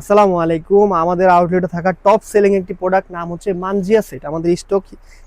আসসালামু আলাইকুম। আমাদের আউটলেটে থাকা টপ সেলিং একটি প্রোডাক্ট নাম হচ্ছে মানজিয়া সেট আমাদের স্টক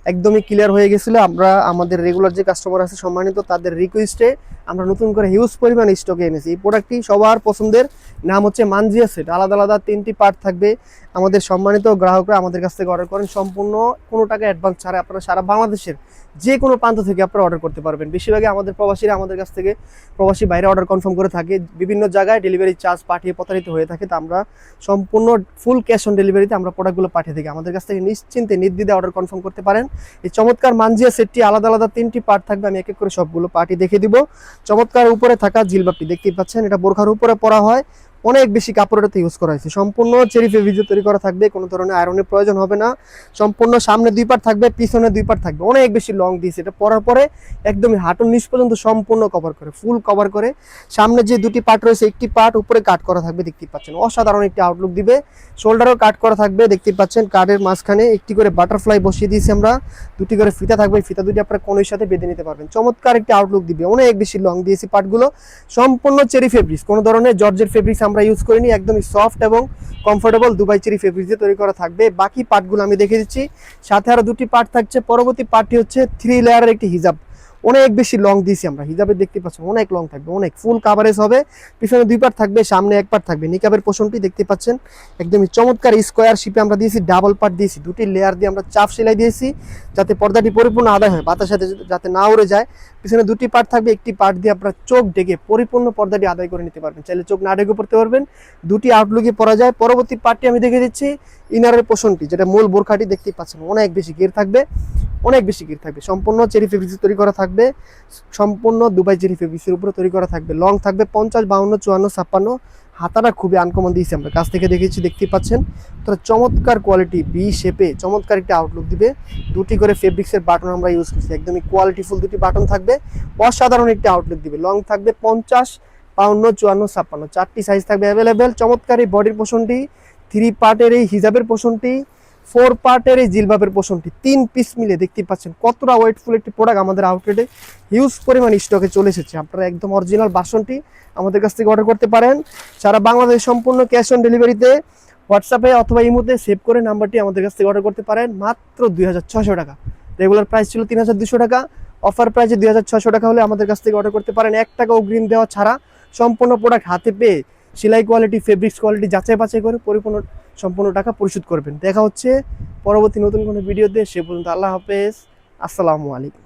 একদমই ক্লিয়ার হয়ে গেছিল। আমরা, আমাদের রেগুলার যে কাস্টমার আছে, সম্মানিত, তাদের রিকোয়েস্টে আমরা নতুন করে হিউজ পরিমাণ স্টকে এনেছি। এই প্রোডাক্টটি সবার পছন্দের নাম হচ্ছে মানজিয়া সেট আলাদা আলাদা তিনটি পার্ট থাকবে। আমাদের সম্মানিত গ্রাহকরা আমাদের কাছ থেকে অর্ডার করেন। সম্পূর্ণ কোনো টাকা অ্যাডভান্স ছাড়া আপনারা সারা বাংলাদেশের যে কোনো প্রান্ত থেকে আপনারা অর্ডার করতে পারবেন। বেশিরভাগই আমাদের প্রবাসীরা আমাদের কাছ থেকে প্রবাসী বাইরে অর্ডার কনফার্ম করে থাকে। বিভিন্ন জায়গায় ডেলিভারি চার্জ পাঠিয়ে প্রতারিত হয়ে থাকে। তা আমরা সম্পূর্ণ ফুল ক্যাশ অন ডেলিভারিতে আমরা প্রোডাক্টগুলো পাঠিয়ে থাকি। আমাদের কাছ থেকে নিশ্চিন্তে নির্দিদে অর্ডার কনফার্ম করতে পারেন। এই চমৎকার মানজিয়া সেটটি আলাদা আলাদা তিনটি পার্ট থাকবে, আমি এক এক করে সবগুলো পার্টি দেখে দিব। চমৎকার উপরে থাকা জিলবাপটি, দেখতেই পাচ্ছেন, এটা বোরখার উপরে পড়া হয়। অনেক বেশি কাপড় এটাতে ইউজ করা হয়েছে। সম্পূর্ণ চেরি ফেভিজে তৈরি করা থাকবে, কোনো ধরনের আয়রনের প্রয়োজন হবে না। সম্পূর্ণ সামনে দুই পার্ট থাকবে, পিছনে দুই পার্ট থাকবে। অনেক বেশি লং দিয়েছে। এটা পরার পরে একদমই হাঁটুর নিচ পর্যন্ত সম্পূর্ণ কভার করে ফুল কভার করে। সামনে যে দুটি পার্ট রয়েছে, একটি পার্ট উপরে কাট করা থাকবে দেখতেই পাচ্ছেন। অসাধারণ একটি আউটলুক দিবে। শোল্ডারও কাট করা থাকবে দেখতেই পাচ্ছেন। কার্ডের মাঝখানে একটি করে বাটারফ্লাই বসিয়ে দিয়েছি আমরা। দুটি করে ফিতা থাকবে ফিতা দুটি আপনারা কোনোর সাথে বেঁধে নিতে পারবেন। চমৎকার একটি আউটলুক দিবে। অনেক বেশি লং দিয়েছি পার্টগুলো সম্পূর্ণ চেরি ফেব্রিক্স কোনো ধরনের জর্জের ফেব্রিক্স আমরা ইউজ করিনি, একদমই সফট এবং কমফোর্টেবল দুবাই চেরি ফেব্রিক দিয়ে তৈরি করা থাকবে। বাকি পার্টগুলো আমি দেখে দিচ্ছি। সাথে আরও দুটি পার্ট থাকছে। পরবর্তী পার্টটি হচ্ছে থ্রি লেয়ারের একটি হিজাব অনেক বেশি লং দিয়েছি আমরা। হিজাবে দেখতে পাচ্ছেন অনেক লং থাকবে, অনেক। ফুল কাভারেজ হবে। পিছনে দুই পার্ট থাকবে, সামনে এক পার্ট থাকবে। নিকাবের পোষণটি দেখতে পাচ্ছেন, একদমই চমৎকার স্কোয়ার শিপে আমরা দিয়েছি ডাবল পার্ট দিয়েছি। দুটি লেয়ার দিয়ে আমরা চাপ সেলাই দিয়েছি, যাতে পর্দাটি পরিপূর্ণ আদায় হয় বাতাস সাথে যাতে না উড়ে যায়। পিছনে দুটি পার্ট থাকবে, একটি পার্ট দিয়ে আপনার চোখ ডেকে পরিপূর্ণ পর্দাটি আদায় করে নিতে পারবেন। চাইলে চোখ না ডেকে পড়তে পারবেন। দুটি আউটলুকে পরা যায়। পরবর্তী পার্টটি আমি দেখে দিচ্ছি ইনারের পোষণটি, যেটা মূল বোরখাটি দেখতে পাচ্ছেন, অনেক বেশি গির থাকবে। অনেক বেশি গির থাকবে। সম্পূর্ণ চেরি ফেব্রিক্স তৈরি করা থাকবে। সম্পূর্ণ দুবাই চেরি ফেব্রিক্সের উপরে তৈরি করা থাকবে। লং থাকবে পঞ্চাশ, বাউন্ন, চুয়ান্ন, ছাপ্পান্ন। হাতাটা খুবই আনকমন দিয়েছি আমরা। কাছ থেকে দেখেছি, দেখতেই পাচ্ছেন। তো চমৎকার কোয়ালিটি বি শেপে চমৎকার একটি আউটলুক দিবে। দুটি করে ফেব্রিক্সের বাটন আমরা ইউজ করছি। একদমই কোয়ালিটিফুল দুটি বাটন থাকবে। অসাধারণ একটি আউটলুক দিবে। লং থাকবে পঞ্চাশ, বাউন্ন, চুয়ান্ন, ছাপ্পান্ন। চারটি সাইজ থাকবে অ্যাভেলেবেল চমৎকার এই বডির পোষণটি। থ্রি পার্টের এই হিজাবের পোষণটি। ফোর পার্টের এই জিলবাবের পোষণটি তিন পিস মিলে দেখতে পাচ্ছেন কতটা ওয়েটফুল একটি প্রোডাক্ট আমাদের আউটলেটে হিউজ পরিমাণ স্টকে চলে এসেছে। আপনারা একদম অরিজিনাল বাসনটি আমাদের কাছ থেকে অর্ডার করতে পারেন। সারা বাংলাদেশ সম্পূর্ণ ক্যাশ অন ডেলিভারিতে হোয়াটসঅ্যাপে অথবা এই ইমোতে সেভ করে নাম্বারটি আমাদের কাছ থেকে অর্ডার করতে পারেন। মাত্র দুই টাকা। রেগুলার প্রাইস ছিল তিন টাকা। অফার প্রাইসে দুই টাকা হলে আমাদের কাছ থেকে অর্ডার করতে পারেন। এক টাকা অগ্রিম দেওয়া ছাড়া সম্পূর্ণ প্রোডাক্ট হাতে পেয়ে সেলাই কোয়ালিটি ফেব্রিক্স কোয়ালিটি যাচাই বাছাই করে পরিপূর্ণ সম্পূর্ণ টাকা পরিশোধ করবেন। দেখা হচ্ছে পরবর্তী নতুন কোনো ভিডিওতে, সে পর্যন্ত আল্লাহ হাফেজ। আসসালামু আলাইকুম।